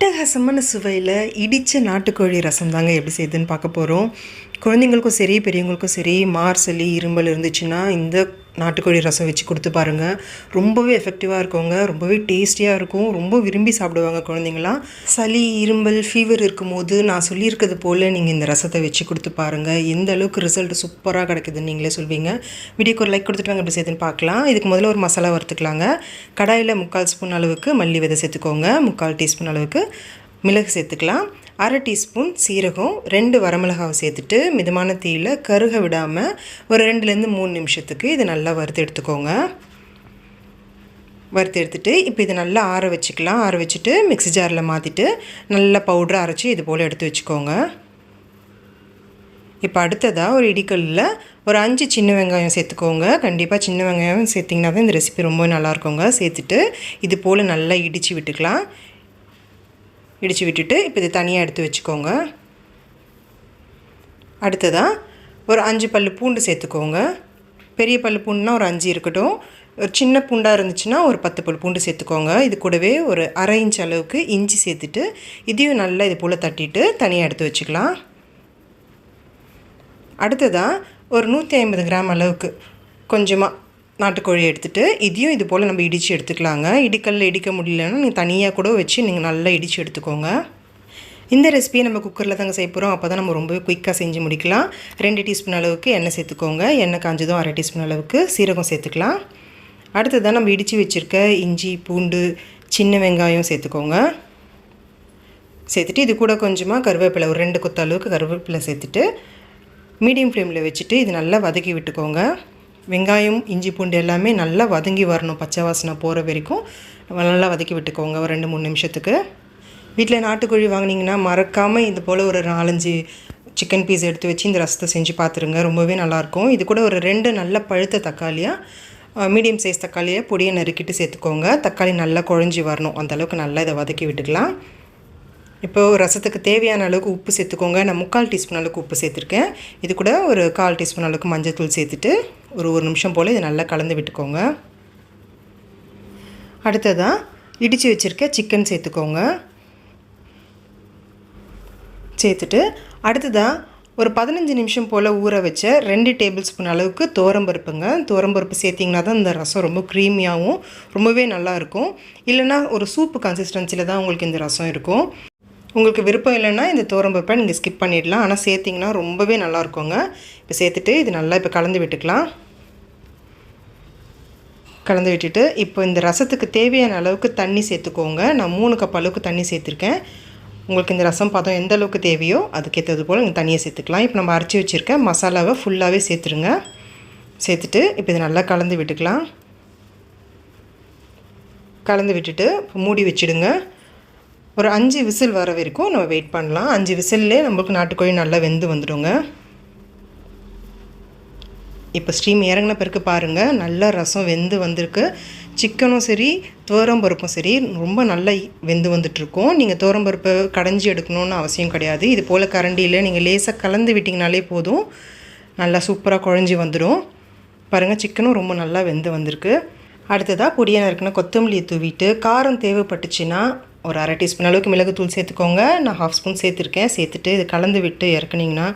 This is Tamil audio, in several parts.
அட்டகாசமான சுவையில் இடித்த நாட்டுக்கோழி ரசம் தாங்க எப்படி செய்யுதுன்னு பார்க்க போகிறோம் குழந்தைங்களுக்கும் சரி பெரியவங்களுக்கும் சரி மார் சளி இருமல் இருந்துச்சுன்னா இந்த நாட்டுக்கோழி ரசம் வச்சு கொடுத்து பாருங்கள் ரொம்பவே எஃபெக்டிவாக இருக்குங்க. ரொம்பவே டேஸ்டியாக இருக்கும். ரொம்ப விரும்பி சாப்பிடுவாங்க குழந்தைங்களாம். சளி இருமல் ஃபீவர் இருக்கும்போது நான் சொல்லியிருக்கிறது போல் நீங்கள் இந்த ரசத்தை வச்சு கொடுத்து பாருங்கள் எந்த அளவுக்கு ரிசல்ட் சூப்பராக கிடைக்குதுன்னு நீங்களே சொல்வீங்க. வீடியோக்கு ஒரு லைக் கொடுத்துட்டு வாங்க. எப்படி சேர்த்துன்னு பார்க்கலாம். இதுக்கு முதல்ல ஒரு மசாலா வறுத்துக்கலாங்க. கடாயில் முக்கால் ஸ்பூன் அளவுக்கு மல்லி விதை சேர்த்துக்கோங்க. முக்கால் டீஸ்பூன் அளவுக்கு மிளகு சேர்த்துக்கலாம். அரை டீஸ்பூன் சீரகம் ரெண்டு வரமிளகாவை சேர்த்துட்டு மிதமான தீயில் கருக விடாமல் ஒரு ரெண்டுலேருந்து மூணு நிமிஷத்துக்கு இதை நல்லா வறுத்து எடுத்துக்கோங்க. வறுத்து எடுத்துட்டு இப்போ இதை நல்லா ஆற வச்சுக்கலாம். ஆற வச்சுட்டு மிக்ஸி ஜாரில் மாற்றிட்டு நல்லா பவுட்ரு அரைச்சி இது போல் எடுத்து வச்சுக்கோங்க. இப்போ அடுத்ததாக ஒரு இடிக்கல்லில் ஒரு அஞ்சு சின்ன வெங்காயம் சேர்த்துக்கோங்க. கண்டிப்பாக சின்ன வெங்காயம் சேர்த்திங்கன்னா தான் இந்த ரெசிபி ரொம்ப நல்லாயிருக்குங்க சேர்த்துட்டு இது போல் நல்லா இடித்து விட்டுக்கலாம். இடித்து விட்டுட்டு இப்போ இதை தனியாக எடுத்து வச்சுக்கோங்க. அடுத்ததாக ஒரு அஞ்சு பல் பூண்டு சேர்த்துக்கோங்க. பெரிய பல் பூண்டுனா ஒரு அஞ்சு இருக்கட்டும். ஒரு சின்ன பூண்டாக இருந்துச்சுன்னா ஒரு பத்து பல் பூண்டு சேர்த்துக்கோங்க. இது கூடவே ஒரு அரை இன்ச் அளவுக்கு இஞ்சி சேர்த்துட்டு இதையும் நல்லா இது போல் தட்டிட்டு தனியாக எடுத்து வச்சுக்கலாம். அடுத்ததாக ஒரு நூற்றி ஐம்பது கிராம் அளவுக்கு கொஞ்சமாக நாட்டுக்கோழி எடுத்துகிட்டு இதையும் இது போல் நம்ம இடித்து எடுத்துக்கலாங்க. இடிக்கல்ல இடிக்க முடியலன்னா நீங்கள் தனியாக கூட வச்சு நீங்கள் நல்லா இடித்து எடுத்துக்கோங்க. இந்த ரெசிபியை நம்ம குக்கரில் தாங்க செய்ய போகிறோம் அப்போ தான் நம்ம ரொம்பவே குயிக்காக செஞ்சு முடிக்கலாம். ரெண்டு டீஸ்பூன் அளவுக்கு எண்ணெய் சேர்த்துக்கோங்க. எண்ணெய் காஞ்சதும் அரை டீஸ்பூன் அளவுக்கு சீரகம் சேர்த்துக்கலாம். அடுத்ததான் நம்ம இடித்து வச்சுருக்க இஞ்சி பூண்டு சின்ன வெங்காயம் சேர்த்துக்கோங்க. சேர்த்துட்டு இது கூட கொஞ்சமாக கருவேப்பிலை ஒரு ரெண்டு கொத்த அளவுக்கு கருவேப்பிலை சேர்த்துட்டு மீடியம் ஃப்ளேமில் வச்சுட்டு இது நல்லா வதக்கி விட்டுக்கோங்க. வெங்காயம் இஞ்சி பூண்டு எல்லாமே நல்லா வதங்கி வரணும் பச்சை வாசனை போகிற வரைக்கும். நல்லா வதக்கி விட்டுக்கோங்க ஒரு ரெண்டு மூணு நிமிஷத்துக்கு. வீட்டில் நாட்டுக்கோழி வாங்கினீங்கன்னா மறக்காமல் இது போல் ஒரு நாலஞ்சு சிக்கன் பீஸ் எடுத்து வச்சு இந்த ரசத்தை செஞ்சு பார்த்துருங்க ரொம்பவே நல்லாயிருக்கும் இது கூட ஒரு ரெண்டு நல்ல பழுத்த தக்காளியாக மீடியம் சைஸ் தக்காளியை பொடியை நறுக்கிட்டு சேர்த்துக்கோங்க. தக்காளி நல்லா குழஞ்சி வரணும். அந்தளவுக்கு நல்லா இதை வதக்கி விட்டுக்கலாம். இப்போது ரசத்துக்கு தேவையான அளவுக்கு உப்பு சேர்த்துக்கோங்க. நான் முக்கால் டீஸ்பூன் அளவுக்கு உப்பு சேர்த்துருக்கேன். இது கூட ஒரு கால் டீஸ்பூன் அளவுக்கு மஞ்சள் தூள் சேர்த்துட்டு ஒரு ஒரு நிமிஷம் போல் இதை நல்லா கலந்து விட்டுக்கோங்க. அடுத்ததாக இடித்து வச்சுருக்க சிக்கன் சேர்த்துக்கோங்க. சேர்த்துட்டு அடுத்ததாக ஒரு பதினஞ்சு நிமிஷம் போல் ஊற வச்ச ரெண்டு டேபிள் ஸ்பூன் அளவுக்கு தோரம்பருப்புங்க தோரம்பருப்பு சேர்த்திங்கன்னா தான் இந்த ரசம் ரொம்ப க்ரீமியாகவும் ரொம்பவே நல்லாயிருக்கும் இல்லைனா ஒரு சூப்பு கன்சிஸ்டன்சியில் தான் உங்களுக்கு இந்த ரசம் இருக்கும். உங்களுக்கு விருப்பம் இல்லைன்னா இந்த தோரம்பருப்பை நீங்கள் ஸ்கிப் பண்ணிடலாம். ஆனால் சேர்த்திங்கன்னா ரொம்பவே நல்லாயிருக்குங்க. இப்போ சேர்த்துட்டு இது நல்லா இப்போ கலந்து விட்டுக்கலாம். கலந்து விட்டுட்டு இப்போ இந்த ரசத்துக்கு தேவையான அளவுக்கு தண்ணி சேர்த்துக்கோங்க. நான் மூணு கப் அளவுக்கு தண்ணி சேர்த்துருக்கேன். உங்களுக்கு இந்த ரசம் பதம் எந்த அளவுக்கு தேவையோ அதுக்கேற்றது போல் நீங்கள் தண்ணியை சேர்த்துக்கலாம். இப்போ நம்ம அரைச்சி வச்சுருக்க மசாலாவை ஃபுல்லாகவே சேர்த்துருங்க. சேர்த்துட்டு இப்போ இது நல்லா கலந்து விட்டுக்கலாம். கலந்து விட்டுட்டு மூடி வச்சுடுங்க. ஒரு அஞ்சு விசில் வர வரைக்கும் நம்ம வெயிட் பண்ணலாம். அஞ்சு விசில்லே நம்மளுக்கு நாட்டுக்கோழி நல்லா வெந்து வந்துடுங்க. இப்போ ஸ்டீம் இறங்கின பிறகு பாருங்கள் நல்லா ரசம் வெந்து வந்திருக்கு. சிக்கனும் சரி பருப்பும் சரி ரொம்ப நல்லா வெந்து வந்துட்ருக்கோம் நீங்கள் துவரம்பருப்பு கடைஞ்சி எடுக்கணும்னு அவசியம் கிடையாது. இது போல் கரண்டியில் நீங்கள் லேசாக கலந்து விட்டிங்கனாலே போதும். நல்லா சூப்பராக குழஞ்சி வந்துடும் பாருங்கள் சிக்கனும் ரொம்ப நல்லா வெந்து வந்திருக்கு. அடுத்ததாக பொடியாக இருக்குன்னா கொத்தமல்லியை தூவிட்டு காரம் தேவைப்பட்டுச்சுன்னா ஒரு அரை டீஸ்பூன் அளவுக்கு மிளகுத்தூள் சேர்த்துக்கோங்க. நான் ஹாஃப் ஸ்பூன் சேர்த்துருக்கேன். சேர்த்துட்டு இது கலந்து விட்டு இறக்குனிங்கன்னா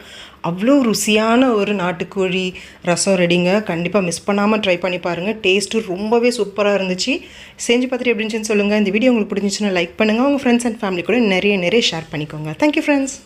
அவ்வளோ ருசியான ஒரு நாட்டுக்கோழி ரசம் ரெடிங்க. கண்டிப்பாக மிஸ் பண்ணாமல் ட்ரை பண்ணி பாருங்கள் டேஸ்ட்டு ரொம்பவே சூப்பராக இருந்துச்சு. செஞ்சு பார்த்துட்டு எப்படின்னு சொல்லுங்கள் இந்த வீடியோ உங்களுக்கு பிடிச்சிச்சுன்னா லைக் பண்ணுங்கள் உங்கள் ஃப்ரெண்ட்ஸ் அண்ட் ஃபேமிலி கூட நிறைய நிறைய ஷேர் பண்ணிக்கோங்க. Thank you friends